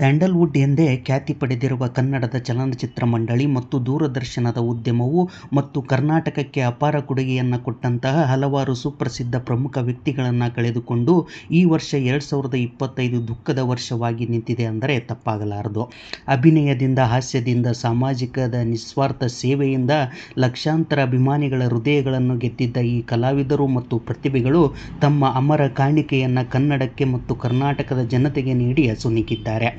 Sandalwood ಎಂದೇ ಖ್ಯಾತಿ ಪಡೆದಿರುವ ಕನ್ನಡದ ಚಲನಚಿತ್ರ ಮಂಡಳಿ ಮತ್ತು ದೂರದರ್ಶನದ ಉದ್ಯಮವು ಮತ್ತು ಕರ್ನಾಟಕಕ್ಕೆ ಅಪಾರ ಕೊಡುಗೆಯನ್ನು ಕೊಟ್ಟಂತಹ ಹಲವಾರು ಸುಪ್ರಸಿದ್ಧ ಪ್ರಮುಖ ವ್ಯಕ್ತಿಗಳನ್ನು ಕಳೆದುಕೊಂಡು ಈ ವರ್ಷ ಎರಡು ಸಾವಿರದ ಇಪ್ಪತ್ತೈದು ದುಃಖದ ವರ್ಷವಾಗಿ ನಿಂತಿದೆ ಅಂದರೆ ತಪ್ಪಾಗಲಾರದು. ಅಭಿನಯದಿಂದ, ಹಾಸ್ಯದಿಂದ, ಸಾಮಾಜಿಕದ ನಿಸ್ವಾರ್ಥ ಸೇವೆಯಿಂದ ಲಕ್ಷಾಂತರ ಅಭಿಮಾನಿಗಳ ಹೃದಯಗಳನ್ನು ಗೆದ್ದಿದ್ದ ಈ ಕಲಾವಿದರು ಮತ್ತು ಪ್ರತಿಭೆಗಳು ತಮ್ಮ ಅಮರ ಕಾಣಿಕೆಯನ್ನು ಕನ್ನಡಕ್ಕೆ ಮತ್ತು ಕರ್ನಾಟಕದ ಜನತೆಗೆ ನೀಡಿ ಅಸುನೀಗಿದ್ದಾರೆ.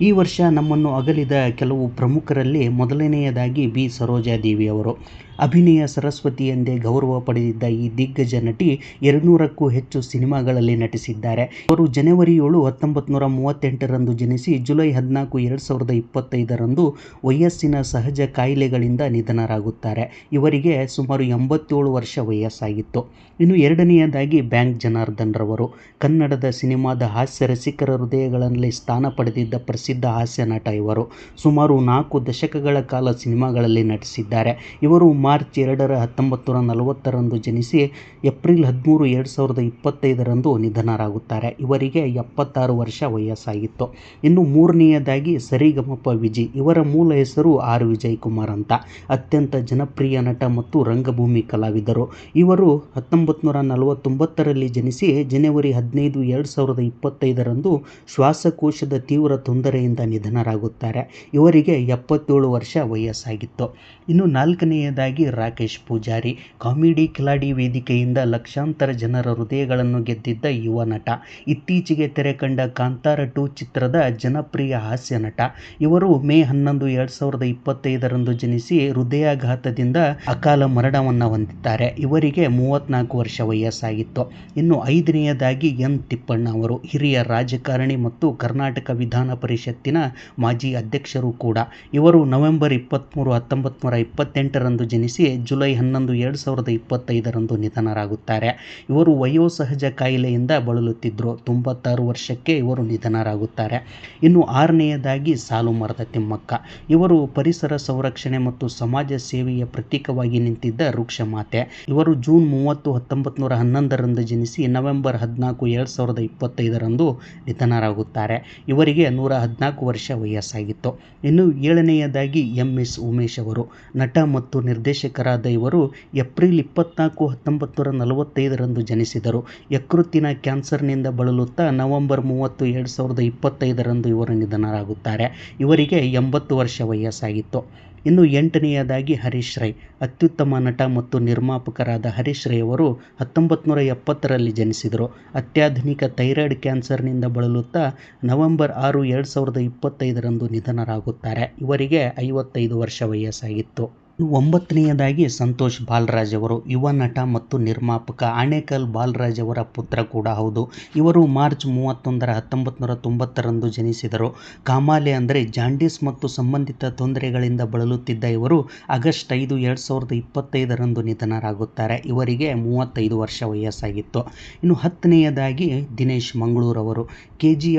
ಈ ವರ್ಷ ನಮ್ಮನ್ನು ಅಗಲಿದ ಕೆಲವು ಪ್ರಮುಖರಲ್ಲಿ ಮೊದಲನೆಯದಾಗಿ ಬಿ. ಸರೋಜಾದೇವಿಯವರು. ಅಭಿನಯ ಸರಸ್ವತಿ ಎಂದೇ ಗೌರವ ಪಡೆದಿದ್ದ ಈ ದಿಗ್ಗಜ ನಟಿ ಎರಡ್ನೂರಕ್ಕೂ ಹೆಚ್ಚು ಸಿನಿಮಾಗಳಲ್ಲಿ ನಟಿಸಿದ್ದಾರೆ. ಅವರು ಜನವರಿ ಏಳು, ಹತ್ತೊಂಬತ್ತು ನೂರ ಮೂವತ್ತೆಂಟರಂದು ಜನಿಸಿ ಜುಲೈ ಹದಿನಾಲ್ಕು, ಎರಡು ಸಾವಿರದ ಇಪ್ಪತ್ತೈದರಂದು ವಯಸ್ಸಿನ ಸಹಜ ಕಾಯಿಲೆಗಳಿಂದ ನಿಧನರಾಗುತ್ತಾರೆ. ಇವರಿಗೆ ಸುಮಾರು ಎಂಬತ್ತೇಳು ವರ್ಷ ವಯಸ್ಸಾಗಿತ್ತು. ಇನ್ನು ಎರಡನೆಯದಾಗಿ ಬ್ಯಾಂಕ್ ಜನಾರ್ದನ್ರವರು ಕನ್ನಡದ ಸಿನಿಮಾದ ಹಾಸ್ಯ ರಸಿಕರ ಹೃದಯಗಳಲ್ಲಿ ಸ್ಥಾನ ಪಡೆದಿದ್ದ ಪ್ರಸಿದ್ಧ ಹಾಸ್ಯ ನಟ ಇವರು. ಸುಮಾರು ನಾಲ್ಕು ದಶಕಗಳ ಕಾಲ ಸಿನಿಮಾಗಳಲ್ಲಿ ನಟಿಸಿದ್ದಾರೆ. ಇವರು ಮಾರ್ಚ್ ಎರಡರ, ಹತ್ತೊಂಬತ್ತು ನಲವತ್ತರಂದು ಜನಿಸಿ ಏಪ್ರಿಲ್ ಹದಿಮೂರು, ಎರಡು ಸಾವಿರದ ಇಪ್ಪತ್ತೈದರಂದು ನಿಧನರಾಗುತ್ತಾರೆ. ಇವರಿಗೆ ಎಪ್ಪತ್ತಾರು ವರ್ಷ ವಯಸ್ಸಾಗಿತ್ತು. ಇನ್ನು ಮೂರನೆಯದಾಗಿ ಸರಿಗಮಪ ವಿಜಿ. ಇವರ ಮೂಲ ಹೆಸರು ಆರ್. ವಿಜಯ್ ಕುಮಾರ್ ಅಂತ. ಅತ್ಯಂತ ಜನಪ್ರಿಯ ನಟ ಮತ್ತು ರಂಗಭೂಮಿ ಕಲಾವಿದರು. ಇವರು ಹತ್ತೊಂಬತ್ತು ನೂರ ನಲವತ್ತೊಂಬತ್ತರಲ್ಲಿ ಜನಿಸಿ ಜನವರಿ ಹದಿನೈದು, ಎರಡು ಸಾವಿರದ ಇಪ್ಪತ್ತೈದರಂದು ಶ್ವಾಸಕೋಶದ ತೀವ್ರ ತೊಂದರೆಯಿಂದ ನಿಧನರಾಗುತ್ತಾರೆ. ಇವರಿಗೆ ಎಪ್ಪತ್ತೇಳು ವರ್ಷ ವಯಸ್ಸಾಗಿತ್ತು. ಇನ್ನು ನಾಲ್ಕನೆಯದಾಗಿ ರಾಕೇಶ್ ಪೂಜಾರಿ. ಕಾಮಿಡಿ ಕಿಲಾಡಿ ವೇದಿಕೆಯಿಂದ ಲಕ್ಷಾಂತರ ಜನರ ಹೃದಯಗಳನ್ನು ಗೆದ್ದಿದ್ದ ಯುವ ನಟ. ಇತ್ತೀಚೆಗೆ ತೆರೆಕಂಡ ಕಾಂತಾರ ಟು ಚಿತ್ರದ ಜನಪ್ರಿಯ ಹಾಸ್ಯ ನಟ. ಇವರು ಮೇ ಹನ್ನೊಂದು, ಎರಡು ಸಾವಿರದ ಇಪ್ಪತ್ತೈದರಂದು ಜನಿಸಿ ಹೃದಯಾಘಾತದಿಂದ ಅಕಾಲ ಮರಣವನ್ನು ಹೊಂದಿದ್ದಾರೆ. ಇವರಿಗೆ ಮೂವತ್ನಾಲ್ಕು ವರ್ಷ ವಯಸ್ಸಾಗಿತ್ತು. ಇನ್ನು ಐದನೆಯದಾಗಿ ಎನ್. ತಿಪ್ಪಣ್ಣ ಅವರು. ಹಿರಿಯ ರಾಜಕಾರಣಿ ಮತ್ತು ಕರ್ನಾಟಕ ವಿಧಾನ ಪರಿಷತ್ತಿನ ಮಾಜಿ ಅಧ್ಯಕ್ಷರು ಕೂಡ. ಇವರು ನವೆಂಬರ್ ಇಪ್ಪತ್ತ್ಮೂರು ಹತ್ತೊಂಬತ್ತು ನೂರ ಇಪ್ಪತ್ತೆಂಟರಂದು ಜನಿಸಿ ಜುಲೈ ಹನ್ನೊಂದು, ಎರಡು ಸಾವಿರದ ಇಪ್ಪತ್ತೈದರಂದು ನಿಧನರಾಗುತ್ತಾರೆ. ಇವರು ವಯೋಸಹಜ ಕಾಯಿಲೆಯಿಂದ ಬಳಲುತ್ತಿದ್ದರು ತೊಂಬತ್ತಾರು ವರ್ಷಕ್ಕೆ ಇವರು ನಿಧನರಾಗುತ್ತಾರೆ. ಇನ್ನು ಆರನೆಯದಾಗಿ ಸಾಲು ಮರದ ತಿಮ್ಮಕ್ಕ. ಇವರು ಪರಿಸರ ಸಂರಕ್ಷಣೆ ಮತ್ತು ಸಮಾಜ ಸೇವೆಯ ಪ್ರತೀಕವಾಗಿ ನಿಂತಿದ್ದ ವೃಕ್ಷಮಾತೆ. ಇವರು ಜೂನ್ ಮೂವತ್ತು, ಹತ್ತೊಂಬತ್ತು ನೂರ ಹನ್ನೊಂದರಂದು ಜನಿಸಿ ನವೆಂಬರ್ ಹದಿನಾಲ್ಕು, ಎರಡು ಸಾವಿರದ ಇಪ್ಪತ್ತೈದರಂದು ನಿಧನರಾಗುತ್ತಾರೆ. ಇವರಿಗೆ ನೂರ ಹದಿನಾಲ್ಕು ವರ್ಷ ವಯಸ್ಸಾಗಿತ್ತು. ಇನ್ನು ಏಳನೆಯದಾಗಿ ಎಂ. ಎಸ್. ಉಮೇಶ್ ಅವರು. ನಟ ಮತ್ತು ನಿರ್ದೇಶಕರಾದ ಇವರು ಏಪ್ರಿಲ್ ಇಪ್ಪತ್ನಾಲ್ಕು, ಹತ್ತೊಂಬತ್ತು ನಲವತ್ತೈದರಂದು ಜನಿಸಿದರು. ಯಕೃತ್ತಿನ ಕ್ಯಾನ್ಸರ್ನಿಂದ ಬಳಲುತ್ತಾ ನವೆಂಬರ್ ಮೂವತ್ತು, ಎರಡು ಸಾವಿರದ ಇಪ್ಪತ್ತೈದರಂದು ಇವರು ನಿಧನರಾಗುತ್ತಾರೆ. ಇವರಿಗೆ ಎಂಬತ್ತು ವರ್ಷ ವಯಸ್ಸಾಗಿತ್ತು. ಇನ್ನು ಎಂಟನೆಯದಾಗಿ ಹರೀಶ್ ರೈ. ಅತ್ಯುತ್ತಮ ನಟ ಮತ್ತು ನಿರ್ಮಾಪಕರಾದ ಹರೀಶ್ ರೈ ಅವರು ಹತ್ತೊಂಬತ್ತು ನೂರ ಎಪ್ಪತ್ತರಲ್ಲಿ ಜನಿಸಿದರು. ಅತ್ಯಾಧುನಿಕ ಥೈರಾಯ್ಡ್ ಕ್ಯಾನ್ಸರ್ನಿಂದ ಬಳಲುತ್ತಾ ನವೆಂಬರ್ ಆರು, ಎರಡು ಸಾವಿರದ ಇಪ್ಪತ್ತೈದರಂದು ನಿಧನರಾಗುತ್ತಾರೆ. ಇವರಿಗೆ ಐವತ್ತೈದು ವರ್ಷ ವಯಸ್ಸಾಗಿತ್ತು. ಒಂಬತ್ತನೆಯದಾಗಿ ಸಂತೋಷ್ ಬಾಲರಾಜ್ ಅವರು. ಯುವ ನಟ ಮತ್ತು ನಿರ್ಮಾಪಕ. ಆಣೇಕಲ್ ಬಾಲರಾಜ್ ಅವರ ಪುತ್ರ ಕೂಡ ಹೌದು. ಇವರು ಮಾರ್ಚ್ ಮೂವತ್ತೊಂದರ, ಹತ್ತೊಂಬತ್ತು ನೂರ ತೊಂಬತ್ತರಂದು ಜನಿಸಿದರು. ಕಾಮಾಲೆ ಅಂದರೆ ಜಾಂಡೀಸ್ ಮತ್ತು ಸಂಬಂಧಿತ ತೊಂದರೆಗಳಿಂದ ಬಳಲುತ್ತಿದ್ದ ಇವರು ಆಗಸ್ಟ್ ಐದು, ಎರಡು ಸಾವಿರದ ಇಪ್ಪತ್ತೈದರಂದು ನಿಧನರಾಗುತ್ತಾರೆ. ಇವರಿಗೆ ಮೂವತ್ತೈದು ವರ್ಷ ವಯಸ್ಸಾಗಿತ್ತು. ಇನ್ನು ಹತ್ತನೆಯದಾಗಿ ದಿನೇಶ್ ಮಂಗಳೂರ್ ಅವರು.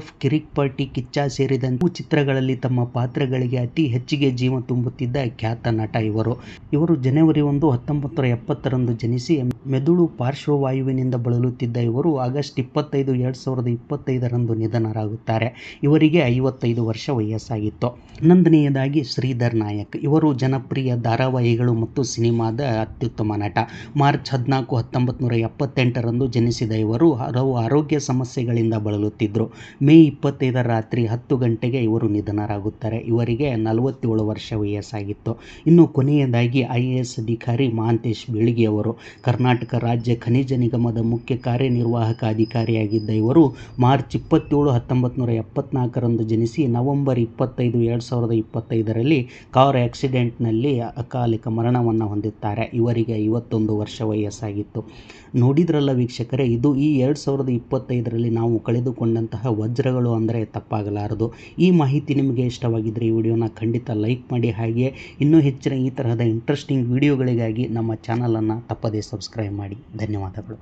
ಎಫ್ ಕಿರಿಕ್ ಪಾರ್ಟಿ, ಕಿಚ್ಚಾ ಸೇರಿದಂತೆ ಚಿತ್ರಗಳಲ್ಲಿ ತಮ್ಮ ಪಾತ್ರಗಳಿಗೆ ಅತಿ ಹೆಚ್ಚಿಗೆ ಜೀವ ತುಂಬುತ್ತಿದ್ದ ಖ್ಯಾತ ನಟ ಇವರು. ಇವರು ಜನವರಿ ಒಂದು, ಹತ್ತೊಂಬತ್ತು ಎಪ್ಪತ್ತರಂದು ಜನಿಸಿ ಮೆದುಳು ಪಾರ್ಶ್ವವಾಯುವಿನಿಂದ ಬಳಲುತ್ತಿದ್ದ ಇವರು ಆಗಸ್ಟ್ ಇಪ್ಪತ್ತೈದು, ಎರಡು ಸಾವಿರದ ಇಪ್ಪತ್ತೈದರಂದು ನಿಧನರಾಗುತ್ತಾರೆ. ಇವರಿಗೆ ಐವತ್ತೈದು ವರ್ಷ ವಯಸ್ಸಾಗಿತ್ತು. ಹನ್ನೊಂದನೆಯದಾಗಿ ಶ್ರೀಧರ್ ನಾಯಕ್. ಇವರು ಜನಪ್ರಿಯ ಧಾರಾವಾಹಿಗಳು ಮತ್ತು ಸಿನಿಮಾದ ಅತ್ಯುತ್ತಮ ನಟ. ಮಾರ್ಚ್ ಹದಿನಾಲ್ಕು, ಹತ್ತೊಂಬತ್ತು ನೂರ ಎಪ್ಪತ್ತೆಂಟರಂದು ಜನಿಸಿದ ಇವರು ಹಲವು ಆರೋಗ್ಯ ಸಮಸ್ಯೆಗಳಿಂದ ಬಳಲುತ್ತಿದ್ದರು ಮೇ ಇಪ್ಪತ್ತೈದರ ರಾತ್ರಿ ಹತ್ತು ಗಂಟೆಗೆ ಇವರು ನಿಧನರಾಗುತ್ತಾರೆ. ಇವರಿಗೆ ನಲವತ್ತೇಳು ವರ್ಷ ವಯಸ್ಸಾಗಿತ್ತು. ಇನ್ನು ಕೊನೆಯದಾಗಿ ಎಸ್ ಅಧಿಕಾರಿ ಮಹಾಂತೇಶ್ ಬೀಳಗಿ ಅವರು. ಕರ್ನಾಟಕ ರಾಜ್ಯ ಖನಿಜ ನಿಗಮದ ಮುಖ್ಯ ಕಾರ್ಯನಿರ್ವಾಹಕ ಅಧಿಕಾರಿಯಾಗಿದ್ದ ಇವರು ಮಾರ್ಚ್ ಇಪ್ಪತ್ತೇಳು, ಹತ್ತೊಂಬತ್ತು ನೂರ ಎಪ್ಪತ್ನಾಲ್ಕರಂದು ಜನಿಸಿ ನವೆಂಬರ್ ಇಪ್ಪತ್ತೈದು, ಎರಡು ಸಾವಿರದ ಇಪ್ಪತ್ತೈದರಲ್ಲಿ ಕಾರ್ ಆಕ್ಸಿಡೆಂಟ್ನಲ್ಲಿ ಅಕಾಲಿಕ ಮರಣವನ್ನು ಹೊಂದಿದ್ದಾರೆ ಇವರಿಗೆ ಐವತ್ತೊಂದು ವರ್ಷ ವಯಸ್ಸಾಗಿತ್ತು. ನೋಡಿದ್ರಲ್ಲ ವೀಕ್ಷಕರೇ ಇದು ಈ ಎರಡು ಸಾವಿರದ ಇಪ್ಪತ್ತೈದರಲ್ಲಿ ನಾವು ಕಳೆದುಕೊಂಡಂತಹ ವಜ್ರಗಳು ಅಂದರೆ ತಪ್ಪಾಗಲಾರದು. ಈ ಮಾಹಿತಿ ನಿಮಗೆ ಇಷ್ಟವಾಗಿದ್ದರೆ ಈ ವಿಡಿಯೋನ ಖಂಡಿತ ಲೈಕ್ ಮಾಡಿ. ಹಾಗೆ ಇನ್ನೂ ಹೆಚ್ಚಿನ ಈ ತರಹದ ಇಂಟ್ರೆಸ್ಟಿಂಗ್ ವಿಡಿಯೋಗಳಿಗಾಗಿ ನಮ್ಮ ಚಾನಲನ್ನು ತಪ್ಪದೇ ಸಬ್ಸ್ಕ್ರೈಬ್ ಮಾಡಿ. ಧನ್ಯವಾದಗಳು.